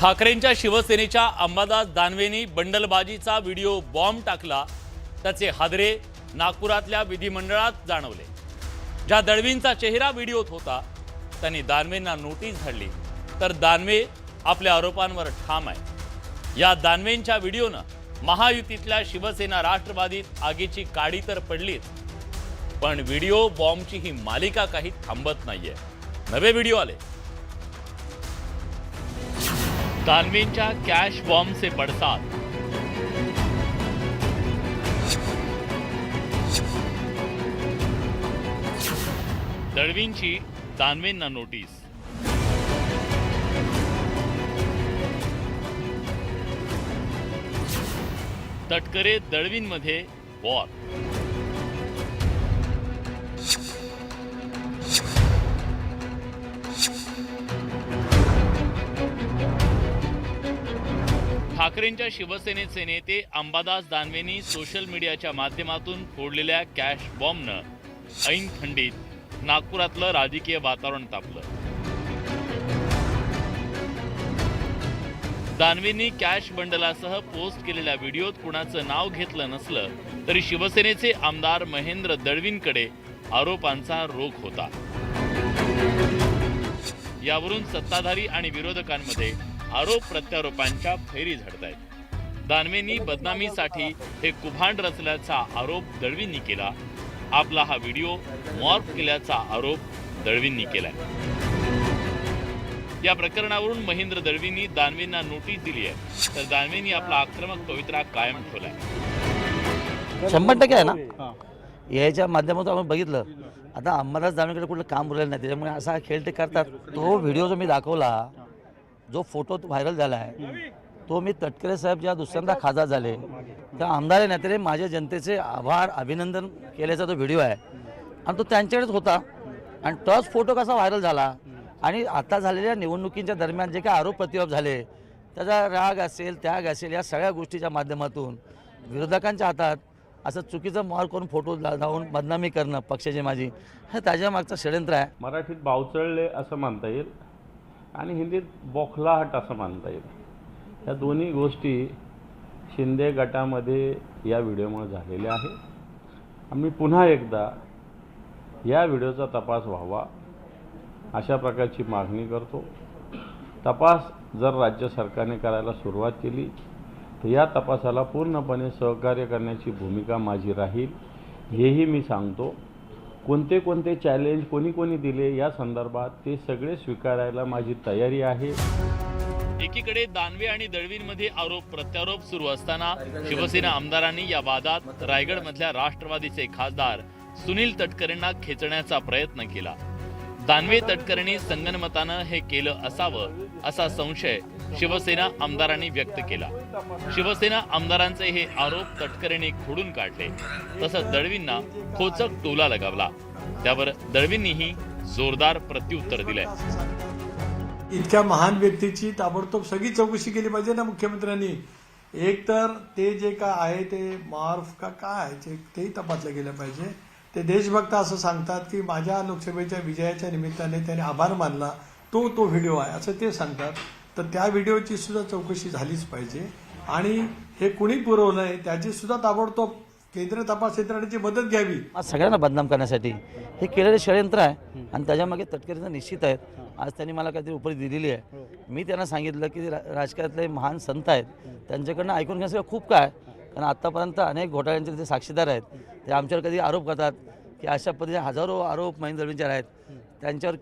ठाकरेंच्या शिवसेनेच्या अंबादास दानवेनी बंडलबाजीचा व्हिडिओ बॉम्ब टाकला त्याचे हादरे नागपुरातल्या विधिमंडळात जाणवले. ज्या दळवींचा चेहरा व्हिडिओत होता त्यांनी दानवेंना नोटीस धाडली तर दानवे आपल्या आरोपांवर ठाम आहे या दानवेंच्या व्हिडिओनं महायुतीतल्या शिवसेना राष्ट्रवादीत आगीची काडी तर पडलीच पण व्हिडिओ बॉम्बची ही मालिका काही थांबत नाहीये. नवे व्हिडिओ आले. दानवेंच्या कॅश बॉम्बचे पडसाद दळवींची दानवेंना नोटीस तटकरे दळवींमध्ये वॉर ठाकरेंच्या शिवसेनेचे नेते अंबादास दानवेंनी सोशल मीडियाच्या माध्यमातून फोडलेल्या कॅश बॉम्बनं ऐन थंडीत नागपुरातलं राजकीय वातावरण तापलं. दानवेंनी कॅश बंडलासह पोस्ट केलेल्या व्हिडिओत कुणाचं नाव घेतलं नसलं तरी शिवसेनेचे आमदार महेंद्र दळवींकडे आरोपांचा रोख होता. यावरून सत्ताधारी आणि विरोधकांमध्ये आरोप प्रत्यारोपांच्या फैरी झडत आहेत दानवेंनी बदनामीसाठी हे कुभांड रचल्याचा आरोप दळवींनी केला. आपला हा व्हिडिओ मॉर्फ केल्याचा आरोप दळवींनी केलाय. या प्रकरणावरून महेंद्र दळवींनी दानवेंना नोटीस दिली आहे. तर दानवेंनी आपला आक्रमक पवित्रा कायम ठेवलाय. शंभर टक्के आहे ना? याच्या माध्यमातून आपण बघितलं. आता अंबादास दानवेकडे कुठलं काम उरलेलं नाही. त्याच्यामुळे असा हा खेळ ते करतात. तो व्हिडिओ जो मी दाखवला जो फोटो व्हायरल झाला आहे तो मी तटकरे साहेब जेव्हा दुसऱ्यांदा खासदार झाले त्या आमदार नेत्याने माझ्या जनतेचे आभार अभिनंदन केल्याचा तो व्हिडिओ आहे. आणि तो त्यांच्याकडेच होता. आणि तोच फोटो कसा व्हायरल झाला आणि आता झालेल्या निवडणुकींच्या दरम्यान जे काही आरोप प्रतिरोप झाले त्याचा राग असेल त्याग असेल या सगळ्या गोष्टीच्या माध्यमातून विरोधकांच्या हातात असं चुकीचं मॉर करून फोटो लावून बदनामी करणं पक्षाची माझी हे त्याच्या मागचं षडयंत्र आहे. मराठीत बावचळले असं मानता येईल. आणि हिंदीत बोखलाहट असं मानता येईल या दोन्ही गोष्टी शिंदे गटामध्ये या व्हिडिओमुळे झालेल्या आहे आम्ही पुन्हा एकदा या व्हिडिओचा तपास व्हावा अशा प्रकारची मागणी करतो. तपास जर राज्य सरकारने करायला सुरुवात केली तर या तपासाला पूर्णपणे सहकार्य करण्याची भूमिका माझी राहील हेही मी सांगतो. कोणते कोणते चॅलेंज कोणी कोणी दिले या संदर्भात ते सगळे स्वीकारायला माझी तयारी आहे. एकीकडे दानवे आणि दळवींमध्ये आरोप प्रत्यारोप सुरू असताना शिवसेना आमदारांनी या वादात रायगड मधल्या राष्ट्रवादीचे खासदार सुनील तटकरेंना खेचण्याचा प्रयत्न केला. दानवे तटकरेंनी संगनमतानं हे केलं असावं असा संशय शिवसेना आमदारांनी व्यक्त केला. शिवसेना आमदारांचे हे आरोप तटकरेने खोडून काढले. तसंच दळवींना खोचक टोला लगावला. त्यावर दळवींनीही जोरदार प्रत्युत्तर दिलंय. इतक्या महान व्यक्तीची ताबडतोब सगळी चौकशी केली पाहिजे ना मुख्यमंत्र्यांनी. एक तर ते जे का आहे ते मार्फ का काय आहे तेही तपासलं गेलं पाहिजे. ते देशभक्त असं सांगतात की माझ्या लोकसभेच्या विजयाच्या निमित्ताने त्याने आभार मानला. तो तो व्हिडिओ आहे. असं ते सांगतात. तर त्या व्हिडिओची सुद्धा चौकशी झालीच पाहिजे. आणि हे कुणी पुरवलं आहे त्याची सुद्धा ताबडतोब केंद्रीय तपास यंत्रणेची मदत घ्यावी. आज सगळ्यांना बदनाम करण्यासाठी हे केलेलं षडयंत्र आहे आणि त्याच्यामागे तटकरेंचा निश्चित आहेत. आज त्यांनी मला काहीतरी उपरी दिलेली आहे. मी त्यांना सांगितलं की रा- राजकारणातले महान संत आहेत. त्यांच्याकडनं ऐकून घेण्यासाठी खूप काय कारण आत्तापर्यंत अनेक घोटाळ्यांचे ते साक्षीदार आहेत. ते आमच्यावर कधी आरोप करतात की अशा पद्धतीने हजारो आरोप महेंद्र दळवींच्यावर आहेत. त्यांच्यावर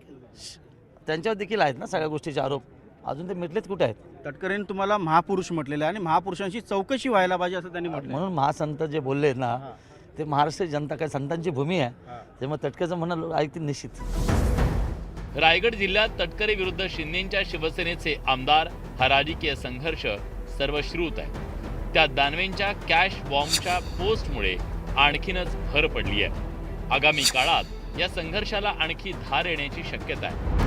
त्यांच्यावर देखील आहेत ना सगळ्या गोष्टीचे आरोप. अजून ते मिटलेत कुठे आहेत? तटकरेंनी तुम्हाला महापुरुष म्हटलेलं आहे आणि महापुरुषांची चौकशी व्हायला पाहिजे असं त्यांनी म्हटलं म्हणून महासंत जे बोलले आहेत ना ते महाराष्ट्र जनता काय संतांची भूमी आहे. त्यामुळे तटकेचं म्हणणं ऐकतील निश्चित. रायगड जिल्ह्यात तटकरे विरुद्ध शिंदेच्या शिवसेनेचे आमदार हा राजकीय संघर्ष सर्वश्रुत आहे. त्या दानवेंच्या कॅश बॉम्बच्या पोस्टमुळे आणखीनच भर पडली आहे. आगामी काळात या संघर्षाला आणखी धार येण्याची शक्यता आहे.